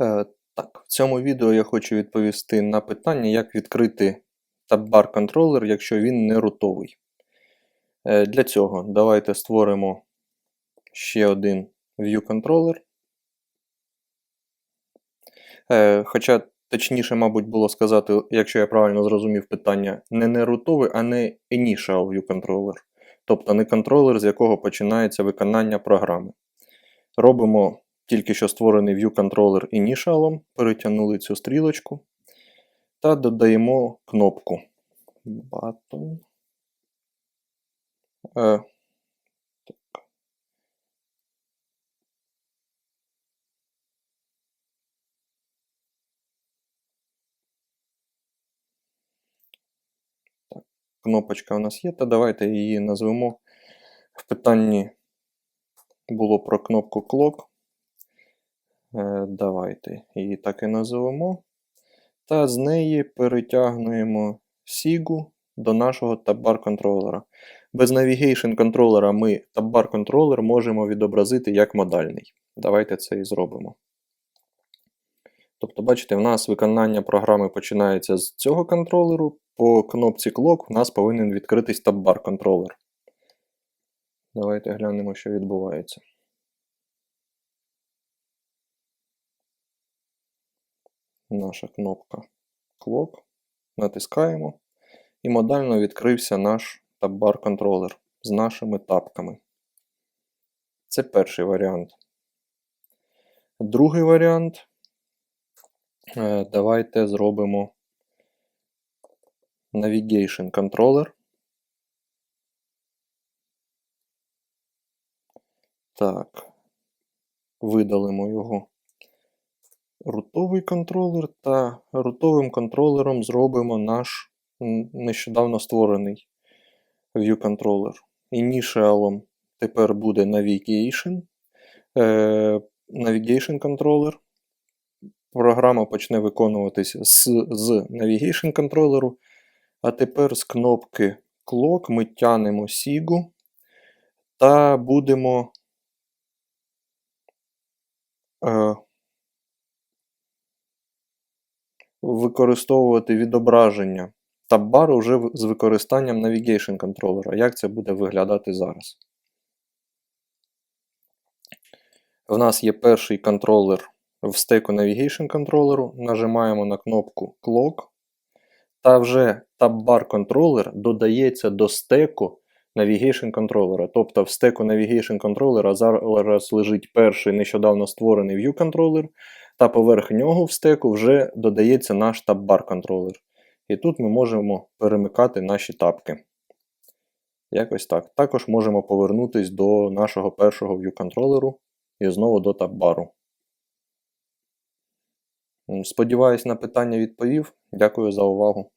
Е, Так, в цьому відео я хочу відповісти на питання, як відкрити таб-бар контролер, якщо він не рутовий. Е, Для цього давайте створимо ще один View контролер. Е, Хоча точніше, мабуть, було сказати, якщо я правильно зрозумів питання, не не рутовий, а не Initial View контролер. Тобто не контролер, з якого починається виконання програми. Робимо тільки що створений View контролер Initial, перетягнули цю стрілочку та додаємо кнопку Button. Е, так. Так, Кнопочка у нас є, та давайте її назвемо. В питанні було про кнопку Clock. Е, Давайте її так і називемо. Та з неї перетягнуємо Сігу до нашого таб-бар контролера. Без Navigation контролера ми таб-бар контролер можемо відобразити як модальний. Давайте це і зробимо. Тобто, бачите, в нас виконання програми починається з цього контролеру. По кнопці Clock у нас повинен відкритись таб-бар контролер. Давайте глянемо, що відбувається. Наша кнопка Clock. Натискаємо. І модально відкрився наш таб-бар контролер з нашими тапками. Це перший варіант. Другий варіант. Е, Давайте зробимо Navigation контролер. Так, видалимо його рутовий контролер та рутовим контролером зробимо наш нещодавно створений View контролер. Initial тепер буде Navigation. Е, Navigation контролер. Програма почне виконуватись з, з Navigation контролеру. А тепер з кнопки Clock ми тянемо Сігу та будемо е, використовувати відображення таб-бару вже з використанням Navigation контролера. Як це буде виглядати зараз? В нас є перший контролер в стеку Navigation контролеру. Нажимаємо на кнопку Clock. Та вже таб-бар додається до стеку Navigation контролера. Тобто в стеку Navigation контролера зараз лежить перший нещодавно створений View контролер, та поверх нього в стеку вже додається наш таб-бар контролер. І тут ми можемо перемикати наші тапки. Якось так. Також можемо повернутися до нашого першого View контролеру і знову до таб-бару. Сподіваюсь, на питання відповів. Дякую за увагу.